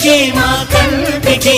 కంటికి మా కంటికి